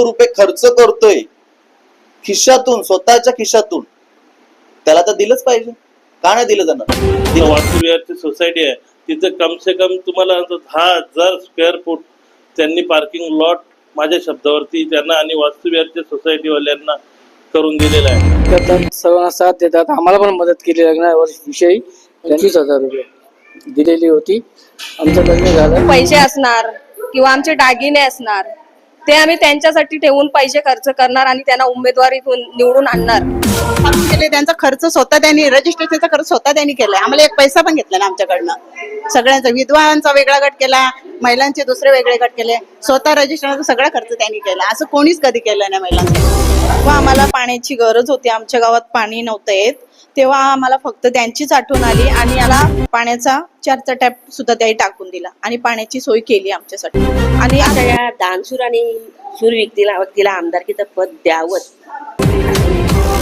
करोड रुपये खर्च करतोय खिशातून स्वतःच्या खिशातून. त्याला तर दिलंच पाहिजे. का नाही दिलं जाणार? वास्तुविहारची सोसायटी आहे. तिथं कम से कम तुम्हाला दहा हजार स्क्वेअर फूट त्यांनी पार्किंग लॉट माझ्या शब्दावरती त्यांना आणि वास्तुविहारच्या सोसायटीवाल्यांना करून दिलेलं आहे. करतात सर्वांना साथ देतात. आम्हाला पण मदत केली लग्नाविषयी पंचवीस हजार रुपये दिलेली होती. आमचं लग्न झालं. पैसे असणार किंवा आमचे दागिने असणार. ते आम्ही त्यांच्यासाठी ठेवून पैसे खर्च करणार आणि त्यांना उमेदवारीतून निवडून आणणार. आम्ही केले त्यांचा खर्च स्वतः त्यांनी रजिस्ट्रेशनचा खर्च स्वतः त्यांनी केलाय. आम्हाला एक पैसा पण घेतला ना आमच्याकडनं. सगळ्यांचा विधवांचा वेगळा गट केला महिलांचे दुसरे वेगळे गट केले. स्वतः रजिस्ट्रेशनचा सगळा खर्च त्यांनी केला. असं कोणीच कधी केलं नाही महिलांचा व आम्हाला पाण्याची गरज होती. आमच्या गावात पाणी नव्हतं येत. तेव्हा आम्हाला फक्त त्यांचीच आठवण आली आणि याला पाण्याचा चारचा टॅप सुद्धा त्याही टाकून दिला आणि पाण्याची सोय केली आमच्यासाठी. आणि आता या दानशूर आणि शूर व्यक्तीला व्यक्तीला आमदारकीचं पद द्यावंच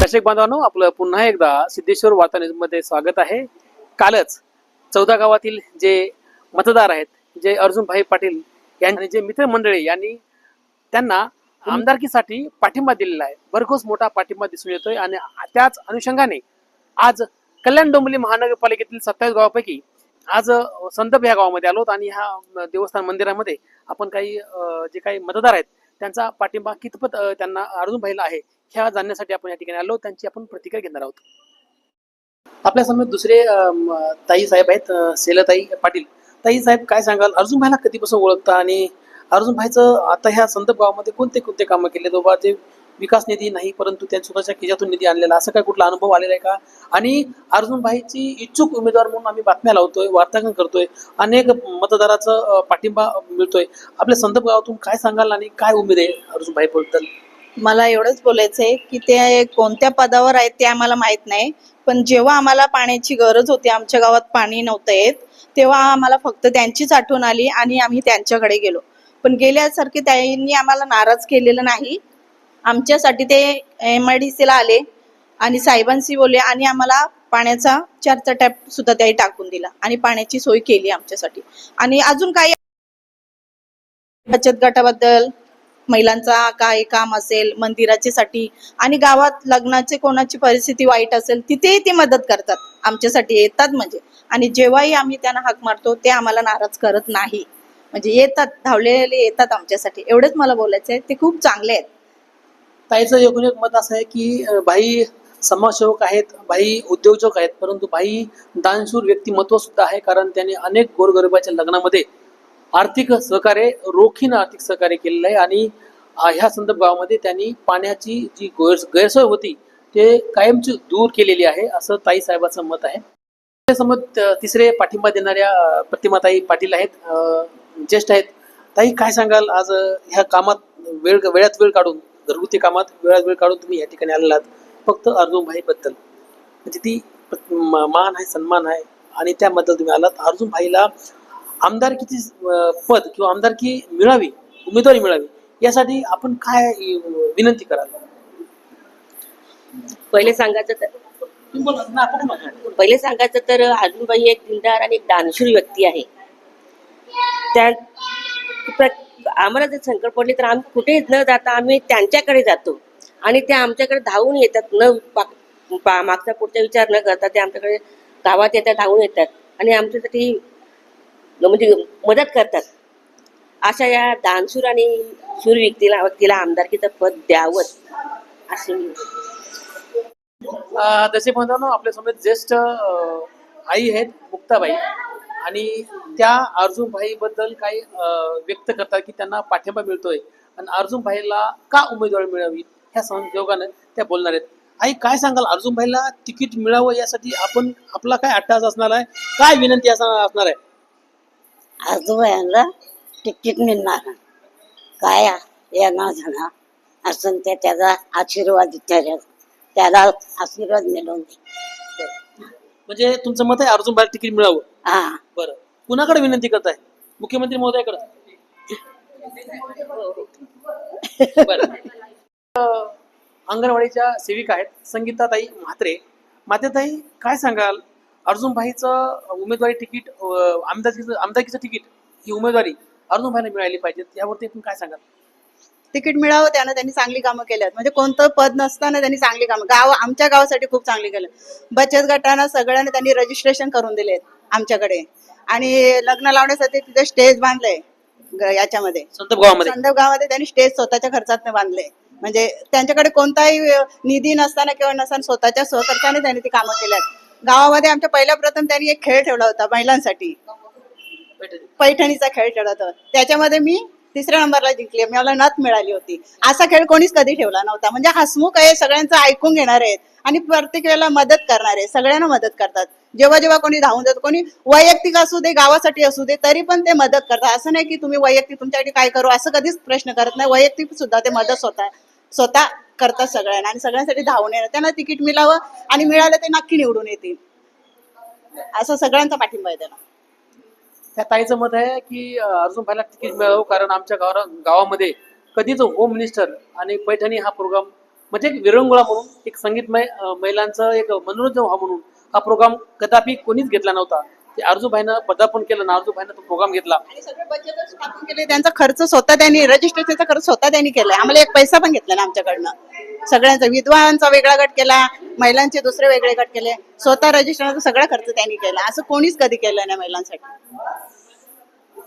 दर्शक बांधवांनो आपलं पुन्हा एकदा सिद्धेश्वर वार्ता न्यूजमध्ये स्वागत आहे. कालच चौदा गावातील जे मतदार आहेत जे अर्जुनभाई पाटील यांनी जे मित्रमंडळी यांनी त्यांना आमदारकीसाठी पाठिंबा दिलेला आहे. भरघोस मोठा पाठिंबा दिसून येतोय आणि त्याच अनुषंगाने आज कल्याण डोंबिवली महानगरपालिकेतील सत्तावीस गावापैकी आज संदप या गावामध्ये आलो आणि ह्या देवस्थान मंदिरामध्ये आपण काही जे काही मतदार आहेत त्यांचा पाठिंबा कितपत त्यांना अर्जून पाहिला आहे ह्या जाणण्यासाठी आपण या ठिकाणी आलो त्यांची आपण प्रतिक्रिया घेणार आहोत. आपल्यासमोर दुसरे ताई साहेब आहेत सेलताई पाटील. ताई साहेब काय सांगाल? अर्जुन भाईला कधीपासून ओळखता? आणि अर्जुन भाईचं आता ह्या संदर्भ गावामध्ये कोणते कोणते कामं केले बाबा ते विकास निधी नाही परंतु त्या स्वतःच्या खिजातून निधी आणलेला. असं काय कुठला अनुभव आलेला आहे का? आणि अर्जुनभाईची इच्छुक उमेदवार म्हणून आम्ही बातम्या लावतोय वार्तांकन करतोय. अनेक मतदाराचं पाठिंबा मिळतोय. आपल्या संदर्भ गावातून काय सांगाल आणि काय उमेद आहे अर्जुनभाई बद्दल मला एवढंच बोलायचं आहे की ते कोणत्या पदावर आहेत ते आम्हाला माहीत नाही. पण जेव्हा आम्हाला पाण्याची गरज होती आमच्या गावात पाणी नव्हतं येत तेव्हा आम्हाला फक्त त्यांचीच आठवण आली आणि आम्ही त्यांच्याकडे गेलो. पण गेल्यासारखे त्यांनी आम्हाला नाराज केलेलं नाही. आमच्यासाठी ते एम आय डी सीला आले आणि साहेबांशी बोलले आणि आम्हाला पाण्याचा चारचा टॅप सुद्धा त्याही टाकून दिला आणि पाण्याची सोय केली आमच्यासाठी. आणि अजून काही बचत गटाबद्दल महिलांचा काय काम असेल मंदिराच्या साठी आणि गावात लग्नाचे कोणाची परिस्थिती वाईट असेल तिथेही ते मदत करतात. आमच्यासाठी येतात म्हणजे. आणि जेव्हाही आम्ही त्यांना हाक मारतो ते आम्हाला नाराज करत नाही. म्हणजे येतात धावलेले येतात आमच्यासाठी. एवढंच मला बोलायचं आहे ते खूप चांगले आहेत. ताईचं एकूण एक मत असं आहे की भाई समाजसेवक आहेत भाई उद्योजक आहेत परंतु भाई दानशूर व्यक्तिमत्व सुद्धा आहे कारण त्यांनी अनेक गोरगरिबाच्या लग्नामध्ये आर्थिक सहकार्य रोखीनं आर्थिक सहकार्य केलेलं आहे आणि ह्या संदर्भ गावामध्ये त्यांनी पाण्याची जी गैर गैरसोय होती ते कायमची दूर केलेली आहे असं ताई साहेबाचं मत आहे. समोर तिसरे पाठिंबा देणाऱ्या प्रतिमाताई पाटील आहेत ज्येष्ठ आहेत. ताई काय सांगाल? आज ह्या कामात वेळ वेळात वेळ काढून घरगुती कामात वेळात वेळ काढून तुम्ही या ठिकाणी आलेला आहात फक्त अर्जुनभाईबद्दल बद्दल म्हणजे ती मान आहे सन्मान आहे आणि त्याबद्दल तुम्ही आलात. अर्जुनभाईला आमदारकीची पद किंवा आमदारकी मिळावी उमेदवारी मिळावी यासाठी आपण काय विनंती कराल? पहिले सांगायचं तर तुम्ही ना, आपण पहिले सांगायचं तर अर्जुनबाई एक दिलदार आणि एक दानशूर व्यक्ती आहे. त्या आम्हाला जर संकट पडले तर आम्ही कुठेच न जाता आम्ही त्यांच्याकडे जातो. आणि ते आमच्याकडे धावून येतात. न मागचा पुढचा विचार न करता ते आमच्याकडे गावात येतात धावून येतात. आणि आमच्यासाठी म्हणजे मदत करतात. अशा या दानसूर आणि सूर व्यक्तीला व्यक्तीला आमदारकीचं पद द्यावं असे तसे म्हणतो ना आपल्यासमोर ज्येष्ठ आई आहेत मुक्ताबाई. आणि त्या अर्जुनभाईबद्दल बद्दल काही अं, व्यक्त करतात की त्यांना पाठिंबा मिळतोय. आणि अर्जुनभाईला का उमेदवारी मिळावी ह्या संयोगानं त्या बोलणार आहेत. आई काय सांगाल? अर्जुनभाईला तिकीट मिळावं यासाठी आपण आपला काय अट्टास असणार आहे? काय विनंती असणार असणार आहे? आजोबायांना तिकीट मिळणार. काय येणार झाला? असं ते त्याचा आशीर्वाद त्याला आशीर्वाद मिळवून म्हणजे तुमचं मत आहे अर्जुन भाईला तिकीट मिळावं. हा. बरं. कुणाकडे विनंती करताय? मुख्यमंत्री महोदयाकडे. बरं. अं, अंगणवाडीच्या सेविका आहेत संगीताताई म्हात्रे. म्हात्रेताई काय सांगाल? अर्जुन भाईचं उमेदवारी तिकीट अं, आमदारकीचं आमदारकीचं तिकीट ही उमेदवारी अर्जुन भाईला मिळाली पाहिजे यावरती आपण काय सांगाल? तिकीट मिळावं त्यानं त्यांनी चांगली कामं केल्यात. म्हणजे कोणतं पद नसताना त्यांनी चांगली कामं गाव आमच्या गावासाठी खूप चांगली केलं. बचत गटानं सगळ्यांना त्यांनी रजिस्ट्रेशन करून दिलेत आमच्याकडे. आणि लग्न लावण्यासाठी तिथे स्टेज बांधलंय याच्यामध्ये. संदर्भ गावामध्ये त्यांनी स्टेज स्वतःच्या खर्चात बांधले म्हणजे त्यांच्याकडे कोणताही निधी नसताना किंवा नसताना स्वतःच्या स्वखर्चाने त्यांनी ती कामं केल्यात. गावामध्ये आमच्या पहिल्या प्रथम त्यांनी एक खेळ ठेवला होता महिलांसाठी. पैठणीचा खेळ ठेवला होता. त्याच्यामध्ये मी तिसऱ्या नंबरला जिंकली. मला नथ मिळाली होती. असा खेळ कोणीच कधी ठेवला नव्हता. म्हणजे हसमुख आहे सगळ्यांचं ऐकून घेणार आहेत आणि प्रत्येक वेळेला मदत करणार आहे सगळ्यांना मदत करतात. जेव्हा जेव्हा कोणी धावून जातो कोणी वैयक्तिक असू दे गावासाठी असू दे तरी पण ते मदत करतात. असं नाही की तुम्ही वैयक्तिक तुमच्यासाठी काय करू असं कधीच प्रश्न करत नाही. वैयक्तिक सुद्धा ते मदत स्वतः स्वतः करतात सगळ्यांना आणि सगळ्यांसाठी धावून येणार त्यांना तिकीट मिळावं आणि मिळालं ते नक्की निवडून येतील. असं सगळ्यांचा पाठिंबा आहे त्याला. त्या ताईचं मत आहे की अर्जुन भाईला तिकीट मिळावं? कारण आमच्या गावा गावामध्ये कधीच होम मिनिस्टर आणि पैठणी हा प्रोग्राम म्हणजे एक विरंगुळा म्हणून एक संगीतमय महिलांचं एक मनोरंजन व्हा म्हणून हा प्रोग्राम कदापि कोणीच घेतला नव्हता. ते अर्जुभाईनं पदार्पण केलं ना अर्जुभाईनं तो प्रोग्राम घेतला. आणि सगळे बचतच टाकून केले त्यांचा खर्च स्वतः त्यांनी रजिस्ट्रेशनचा खर्च स्वतः त्यांनी केलाय. आम्हाला एक पैसा पण घेतला ना आमच्याकडनं. सगळ्यांचा विधवांचा वेगळा गट केला महिलांचे दुसरे वेगळे गट केले. स्वतः रजिस्ट्रेशनचा सगळा खर्च त्यांनी केला. असं कोणीच कधी केलं नाही महिलांसाठी.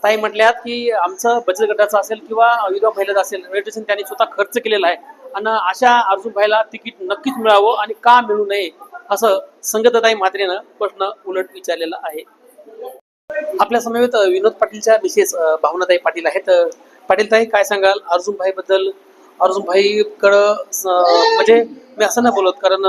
ताई म्हटल्यात की आमचं बचत गटाचं असेल किंवा विधवा महिलाचं असेल रजिस्ट्रेशन त्यांनी स्वतः खर्च केलेला आहे. आणि अशा अर्जुन भाईला तिकीट नक्कीच मिळावं आणि का मिळू नये असं संगतताई म्हात्रेनं प्रश्न उलट विचारलेला आहे. आपल्या समवेत विनोद पाटीलच्या विशेष भावनाताई पाटील आहेत. पाटीलताई काय सांगाल? अर्जुनभाई बद्दल. अर्जुनभाई कड म्हणजे मी असं नाही बोलत कारण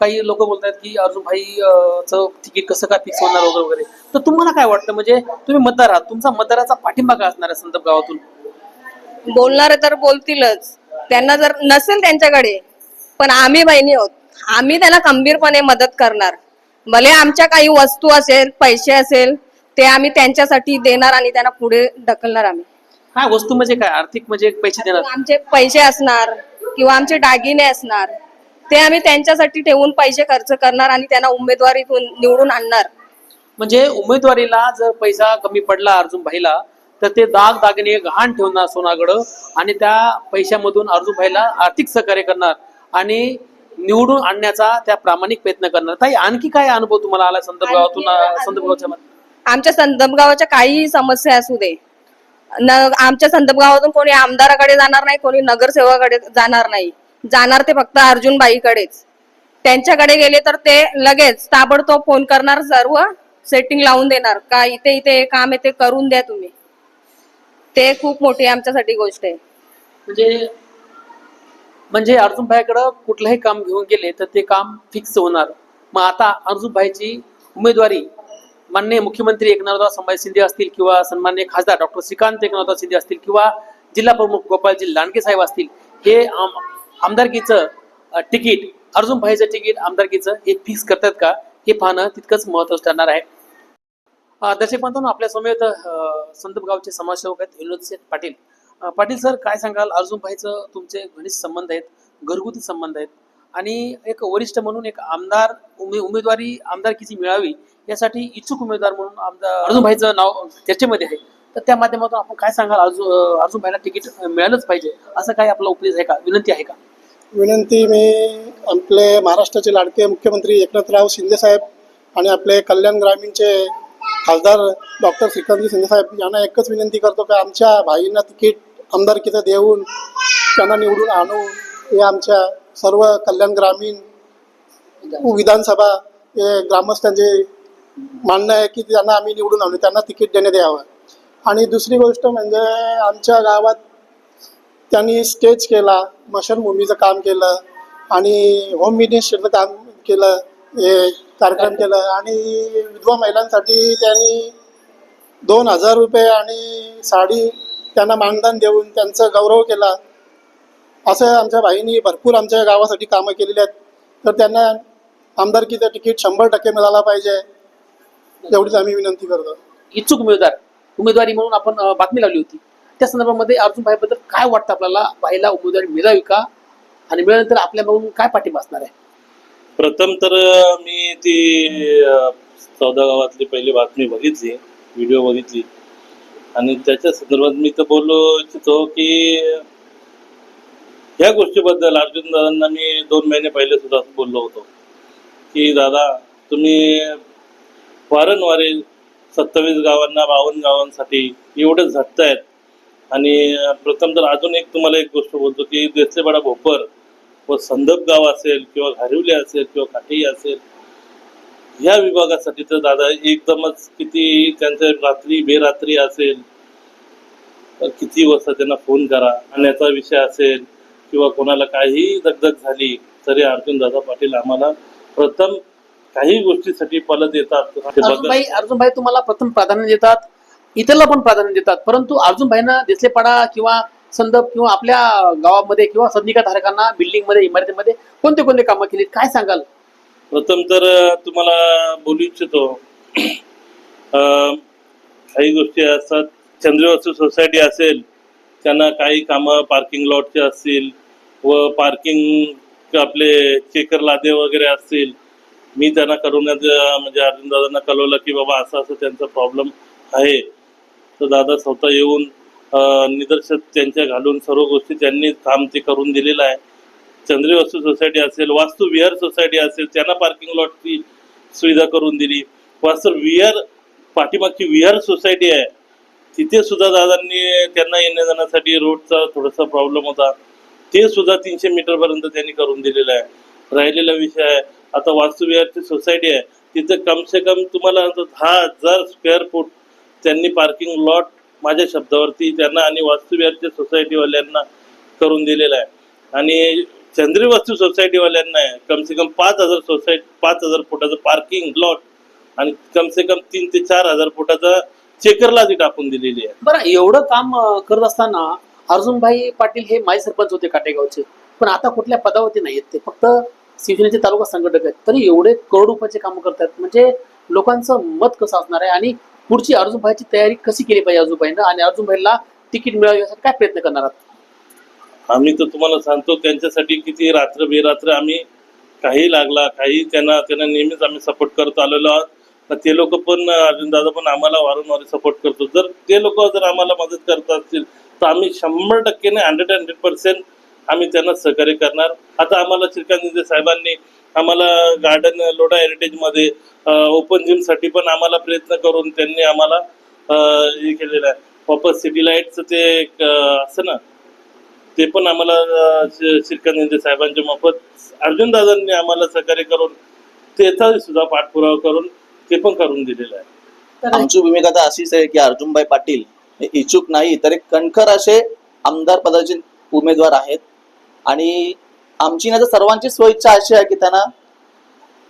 काही लोक बोलतात की अर्जुनभाईचं तिकीट कसं काय फिक्स होणार वगैरे वगैरे. तर तुम्हाला काय वाटतं? म्हणजे तुम्ही मतदार आहात तुमचा मतदाराचा पाठिंबा काय असणार आहे संदर्भ गावातून? बोलणार तर बोलतीलच. त्यांना जर नसेल त्यांच्याकडे पण आम्ही बहिणी आहोत. आम्ही त्यांना खंबीरपणे मदत करणार. भले आमच्या काही वस्तू असेल पैसे असेल ते आम्ही त्यांच्यासाठी देणार आणि त्यांना पुढे ढकलणार आम्ही. काय वस्तू म्हणजे काय? आर्थिक म्हणजे पैसे देणार? आमचे पैसे असणार किंवा आमचे दागिने असणार ते आम्ही त्यांच्यासाठी ठेवून पैसे खर्च करणार आणि त्यांना उमेदवारीतून निवडून आणणार. म्हणजे उमेदवारीला जर पैसा कमी पडला अर्जुन भाईला तर ते दाग दागिने गहाण ठेवणार सोनाकडं आणि त्या पैशामधून अर्जुन भाईला आर्थिक सहकार्य करणार आणि निवडून आणण्याचा त्या प्रामाणिक प्रयत्न करणार. ताई आणखी काय अनुभव तुम्हाला आला संदर्भ गावातून आमच्या संदमगावाच्या काही समस्या असू दे. न आमच्या संदमगावातून कोणी आमदाराकडे जाणार नाही कोणी नगरसेवाकडे जाणार नाही. जाणार ते फक्त अर्जुनबाईकडेच. त्यांच्याकडे गेले तर ते लगेच ताबडतोब फोन करणार सर्व सेटिंग लावून देणार. का इथे इथे काम आहे ते करून द्या तुम्ही. ते खूप मोठी आमच्यासाठी गोष्ट आहे. म्हणजे म्हणजे अर्जुनभाईकडे कुठलंही काम घेऊन गेले तर ते काम फिक्स होणार. मग आता अर्जुनभाईची उमेदवारी माननीय मुख्यमंत्री एकनाथराव संभाजी शिंदे असतील किंवा सन्मान्य खासदार डॉक्टर श्रीकांत एकनाथराव शिंदे असतील किंवा जिल्हा प्रमुख गोपालजी लांडगे साहेब असतील हे आमदारकीचं तिकीट अर्जुन भाईचं तिकीट आमदारकीचं हे फिक्स करतात का? हे पाहणं तितकंच महत्वाचं ठरणार आहे. दर्शक बांधवांनो आपल्या समेत संदप गावचे समाजसेवक आहेत विनोद शेठ पाटील. पाटील सर काय सांगाल? अर्जुन भाईचं तुमचे घनिष्ठ संबंध आहेत घरगुती संबंध आहेत आणि एक वरिष्ठ म्हणून एक आमदार उमे उमेदवारी आमदारकीची मिळावी यासाठी इच्छुक उमेदवार म्हणून आमदार अर्जुनभाईचं नाव चर्चेमध्ये आहे. तर त्या माध्यमातून आपण काय सांगाल? अर्जु अर्जुनभाईला तिकीट मिळालंच पाहिजे. असं काही आपला उपदेश आहे का? विनंती आहे का? विनंती मी आपले महाराष्ट्राचे लाडके मुख्यमंत्री एकनाथराव शिंदेसाहेब आणि आपले कल्याण ग्रामीणचे खासदार डॉक्टर श्रीकांतजी शिंदेसाहेब यांना एकच विनंती करतो की आमच्या भाईंना तिकीट आमदारकीचं देऊन त्यांना निवडून आणू. हे आमच्या सर्व कल्याण ग्रामीण विधानसभा हे ग्रामस्थांचे म्हणणं आहे की त्यांना आम्ही निवडून आणू त्यांना तिकीट देण्यात यावं. आणि दुसरी गोष्ट म्हणजे आमच्या गावात त्यांनी स्टेज केला मशनभूमीचं काम केलं आणि होम मिनिस्टरचं काम केलं हे कार्यक्रम केलं आणि विधवा महिलांसाठी त्यांनी दोन हजार रुपये आणि साडी त्यांना मानधन देऊन त्यांचा गौरव केला. असं आमच्या भाईनी भरपूर आमच्या गावासाठी कामं केलेली आहेत. तर त्यांना आमदारकीचं तिकीट शंभर टक्के मिळाला पाहिजे. एवढीच आम्ही विनंती करतो. इच्छुक उमेदवार उमेदवारी म्हणून आपण बातमी लावली होती. त्या संदर्भामध्ये अर्जुन भाईबद्दल काय वाटतं आपल्याला? भाईला उमेदवारी मिळावी का? आणि मिळाल्यानंतर आपल्याकडून काय पाठिंबा असणार आहे? प्रथम तर मी ती चौदा गावातली पहिली बातमी बघितली व्हिडिओ बघितली. आणि त्याच्या संदर्भात मी तर बोलू इच्छितो की ह्या गोष्टीबद्दल अर्जुन दादांना मी दोन महिने पहिले सुद्धा बोललो होतो. की दादा तुम्ही वारंवार सत्तावीस गावांना बावन्न गावांसाठी एवढे झटतायत. आणि प्रथम तर अजून एक तुम्हाला एक गोष्ट बोलतो की देसेपाडा भोपर व संदप गाव असेल किंवा घारिवले असेल किंवा काठी असेल ह्या विभागासाठी तर दादा एकदमच किती त्यांच्या रात्री बेरात्री असेल तर किती वाजता त्यांना फोन करा. आणण्याचा विषय असेल किंवा कोणाला काही दगदग झाली तरी अर्जुन दादा पाटील आम्हाला प्रथम काही गोष्टीसाठी पलत येतात अर्जुनभाई अर्जुनभाई तुम्हाला प्रथम प्राधान्य देतात. इतरला पण प्राधान्य देतात. परंतु अर्जुनभाईंना देसलेपाडा किंवा संदप किंवा आपल्या गावामध्ये किंवा सदनिका धारकांना बिल्डिंगमध्ये इमारतीमध्ये कोणते कोणते कामं केली काय सांगाल? प्रथम तर तुम्हाला बोलू इच्छितो. काही गोष्टी असतात. चंद्रवास्तू सोसायटी असेल त्यांना काही कामं पार्किंग लॉटचे असतील व पार्किंग आपले चेकर लादे वगैरे असतील. मी त्यांना कळवण्यात म्हणजे अर्जुन दादांना कळवलं की बाबा असं असं त्यांचा प्रॉब्लेम आहे. तर दादा स्वतः येऊन निदर्शक त्यांच्या घालून सर्व गोष्टी त्यांनी काम ते करून दिलेलं आहे. चंद्री वस्तू सोसायटी असेल वास्तू विहार सोसायटी असेल त्यांना पार्किंग लॉटची सुविधा करून दिली. वास्तू विहार पाठीमागची विहार सोसायटी आहे. तिथे सुद्धा दादांनी त्यांना येण्या जाण्यासाठी रोडचा थोडासा प्रॉब्लेम होता. ते सुद्धा तीनशे मीटर पर्यंत त्यांनी करून दिलेलं आहे. राहिलेला विषय आहे. आता वास्तुविहारची सोसायटी आहे तिथं कम से कम तुम्हाला दहा हजार स्क्वेअर फूट त्यांनी पार्किंग लॉट माझ्या शब्दावरती त्यांना आणि वास्तुविहारच्या सोसायटीवाल्यांना करून दिलेलं आहे. आणि चंद्री वास्तू सोसायटीवाल्यांना आहे. कम से कम पाच हजार सोसायटी पाच हजार फुटाचं पार्किंग लॉट आणि कम से कम तीन ते चार हजार फुटाचा चेकरला ती टाकून दिलेली आहे. बरं एवढं काम करत असताना अर्जुनभाई पाटील हे माजी सरपंच होते काटेगावचे. पण आता कुठल्या पदावरती नाही आहेत ते. फक्त शिवसेनेचे तालुका संघटक आहेत. तरी एवढे करोड रुपयाचे काम करतात. म्हणजे लोकांचं मत कसं असणार आहे? आणि पुढची अर्जुनभाईची तयारी कशी केली पाहिजे अर्जुनभाईनं आणि अर्जुनभाईला तिकीट मिळावी यासाठी काय प्रयत्न करणार आहात? आम्ही तर तुम्हाला सांगतो त्यांच्यासाठी किती रात्र बेरात्र आम्ही काही लागला काही त्यांना त्यांना नेहमीच आम्ही सपोर्ट करत आलेलो आहोत. तर ते लोक पण अर्जुन दादा पण आम्हाला वारंवार सपोर्ट करतो जर ते लोक जर आम्हाला मदत करत असतील तर आम्ही शंभर टक्केने हंड्रेड हंड्रेड पर्सेंट आम्ही त्यांना सहकार्य करणार. आता आम्हाला श्रीकांत साहेबांनी आम्हाला गार्डन लोढा हेरिटेजमध्ये ओपन जिमसाठी पण आम्हाला प्रयत्न करून त्यांनी आम्हाला हे केलेलं आहे. वापस सिटी लाईटचं ते एक असं ना ते पण आम्हाला श्रीकांत साहेबांच्या मार्फत अर्जुन दादांनी आम्हाला सहकार्य करून त्याचा सुद्धा पाठपुरावा करून ते पण करून दिलेलं आहे. आमची भूमिका तर अशीच आहे की अर्जुनभाई पाटील हे इच्छुक नाही तर एक कणखर असे आमदार पदाचे उमेदवार आहेत. आणि आमची ना तर सर्वांची स्वइच्छा अशी आहे की त्यांना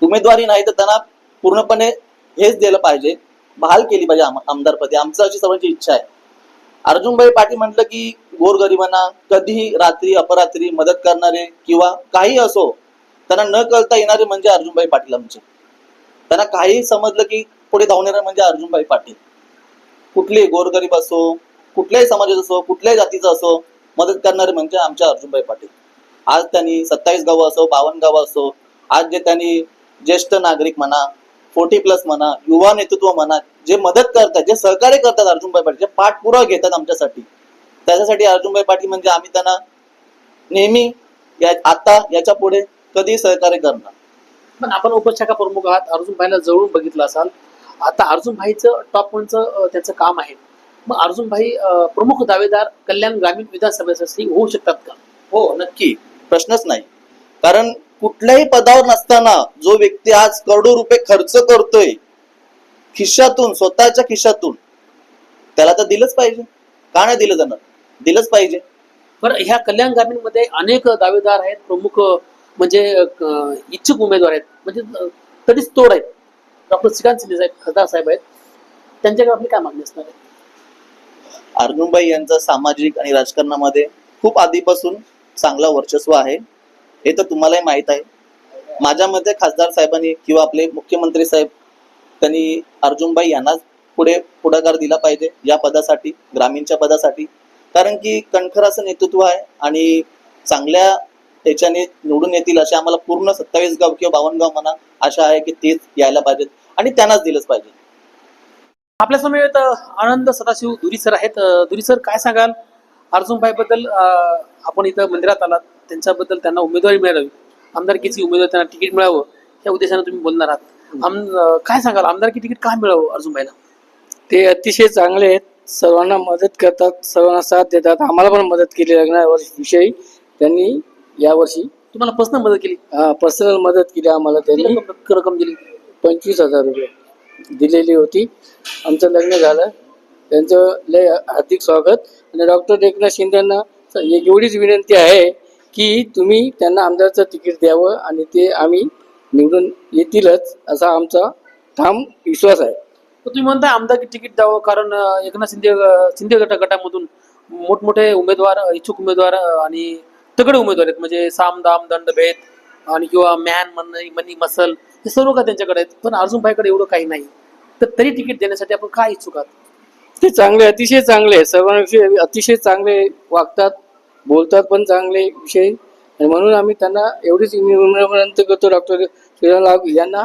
उमेदवारी नाही तर त्यांना पूर्णपणे हेच दिलं पाहिजे. बहाल केली पाहिजे आमदारपदी. आमचं अशी सर्वांची इच्छा आहे. अर्जुनभाई पाटील म्हटलं की गोरगरिबांना कधीही रात्री अपरात्री मदत करणारे किंवा काही असो त्यांना न कळता येणारे म्हणजे अर्जुनभाई पाटील आमचे. त्यांना काही समजलं की पुढे धावणारे म्हणजे अर्जुनभाई पाटील. कुठलेही गोरगरीब असो कुठल्याही समाजाचा असो कुठल्याही जातीचा असो मदत करणारे म्हणजे आमच्या अर्जुनभाई पाटील. आज त्यांनी सत्तावीस गावं असो बावन्न गावं असो आज जे त्यांनी ज्येष्ठ नागरिक म्हणा फोर्टी प्लस म्हणा युवा नेतृत्व म्हणा जे मदत करतात जे सहकार्य करतात अर्जुनभाई पाटील जे पाठपुरावा घेतात आमच्यासाठी त्याच्यासाठी अर्जुनभाई पाटील म्हणजे आम्ही त्यांना नेहमी या आता याच्यापुढे कधीही सहकार्य करणार. पण आपण उपशाखा प्रमुख आहात अर्जुनभाईला जवळून बघितलं असाल आता अर्जुनभाईचं टॉप वनचं त्यांचं काम आहे. मग अर्जुनभाई प्रमुख दावेदार कल्याण ग्रामीण विधानसभेसाठी होऊ शकतात का? हो नक्की. प्रश्नच नाही. कारण कुठल्याही पदावर नसताना जो व्यक्ती आज करोडो रुपये खर्च करतोय खिशातून स्वतःच्या खिशातून त्याला तर दिलंच पाहिजे. का नाही दिलं जाणार? दिलंच पाहिजे. बरं ह्या कल्याण ग्रामीणमध्ये अनेक दावेदार आहेत प्रमुख म्हणजे इच्छुक उमेदवार आहेत. म्हणजे तरीच तोड आहेत. डॉक्टर श्रीकांत शिंदे साहेब खासदार साहेब आहेत. त्यांच्याकडे आपली काय मागणी असणार आहे? अर्जुनबाई यांचं सामाजिक आणि राजकारणामध्ये खूप आधीपासून चांगलं वर्चस्व आहे. हे तर तुम्हालाही माहीत आहे. माझ्या मते खासदार साहेबांनी किंवा आपले मुख्यमंत्री साहेब त्यांनी अर्जुनबाई यांनाच पुढे पुढाकार दिला पाहिजे या पदासाठी ग्रामीणच्या पदासाठी. कारण की कणखर असं नेतृत्व आहे आणि चांगल्या त्याच्याने निवडून येतील असे आम्हाला पूर्ण सत्तावीस गाव किंवा बावन्न गाव म्हणा आशा आहे की तेच यायला पाहिजेत आणि त्यांनाच दिलंच पाहिजे. आपल्या समवेत आनंद सदाशिव दुरी सर आहेत. धुरी दुरी सर काय सांगाल? अर्जुनबाई बद्दल आपण इथं मंदिरात आलात त्यांच्याबद्दल त्यांना उमेदवारी मिळावी. आमदारकीची उमेदवारी त्यांना तिकीट मिळावं या उद्देशाने तुम्ही बोलणार आहात. आम काय सांगाल? आमदारकी तिकीट का मिळावं अर्जुन भाईला ते अतिशय चांगले आहेत. सर्वांना मदत करतात सर्वांना साथ देतात. आम्हाला पण मदत केली लग्नाविषयी त्यांनी यावर्षी तुम्हाला पर्सनल मदत केली? पर्सनल मदत केली आम्हाला त्यांनी. रक्कम दिली? पंचवीस हजार रुपये दिलेली होती. आमचं लग्न झालं. त्यांचं लय हार्दिक स्वागत. आणि डॉक्टर एकनाथ शिंदेना एक एवढीच विनंती आहे की तुम्ही त्यांना आमदारचं तिकीट द्यावं आणि ते आम्ही निवडून येतीलच असा आमचा ठाम विश्वास आहे. तर तुम्ही म्हणता आमदार तिकीट द्यावं कारण एकनाथ शिंदे शिंदे गट गटामधून मोठमोठे उमेदवार इच्छुक उमेदवार आणि तगडे उमेदवार आहेत. म्हणजे साम दाम दंड भेद आणि किंवा मॅन मनी मनी मसल हे सर्व का त्यांच्याकडे आहेत? पण अर्जुन भाईकडे एवढं काही नाही. तर तरी तिकीट देण्यासाठी आपण काय इच्छुक आहात? ते चांगले अतिशय चांगले आहेत. सर्वांविषयी अतिशय चांगले वागतात बोलतात पण चांगले विषय. आणि म्हणून आम्ही त्यांना एवढीच विनंती करतो. डॉक्टर श्रीराम यांना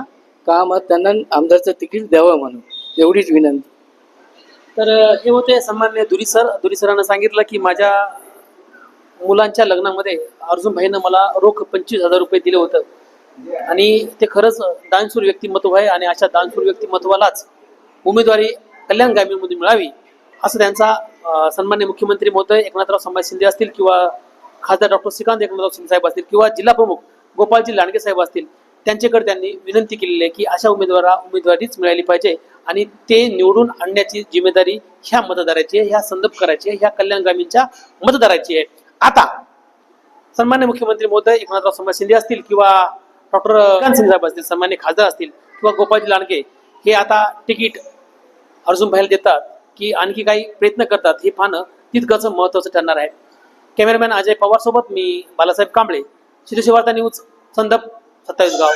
कामात त्यांना आमदारचं तिकीट द्यावं म्हणून. एवढीच विनंती. तर हे होते सन्मान्य दुरी सर. दुरी सरांना सांगितलं की माझ्या मुलांच्या लग्नामध्ये अर्जुन भाईनं मला रोख पंचवीस हजार रुपये दिले होतं. आणि ते खरंच दानशूर व्यक्तिमत्व आहे आणि अशा दानशूर व्यक्तिमत्वालाच उमेदवारी कल्याणगामींमध्ये मिळावी असं त्यांचा सन्मान्य मुख्यमंत्री महोदय एकनाथराव संभाजी शिंदे असतील किंवा खासदार डॉक्टर श्रीकांत एकनाथराव शिंदे साहेब असतील किंवा जिल्हा प्रमुख गोपालजी लांडगे साहेब असतील त्यांच्याकडे त्यांनी विनंती केलेली आहे की अशा उमेदवारा उमेदवारीच मिळाली पाहिजे आणि ते निवडून आणण्याची जिम्मेदारी ह्या मतदाराची आहे ह्या संदप करायची आहे ह्या कल्याण ग्रामीणच्या मतदाराची आहे. आता सन्मान्य मुख्यमंत्री महोदय एकनाथराव संभाजी शिंदे असतील किंवा डॉक्टर शिंदे साहेब असतील सन्मान्य खासदार असतील किंवा गोपालजी लांडगे हे आता तिकीट अर्जुन भाईला देतात की आणखी काही प्रयत्न करतात. हे पाहणं तितकंच महत्वाचं ठरणार आहे. कॅमेरामॅन अजय पवार सोबत मी बालासाहेब कांबळे. श्री वार्ता न्यूज संदप सत्तावीस गाव.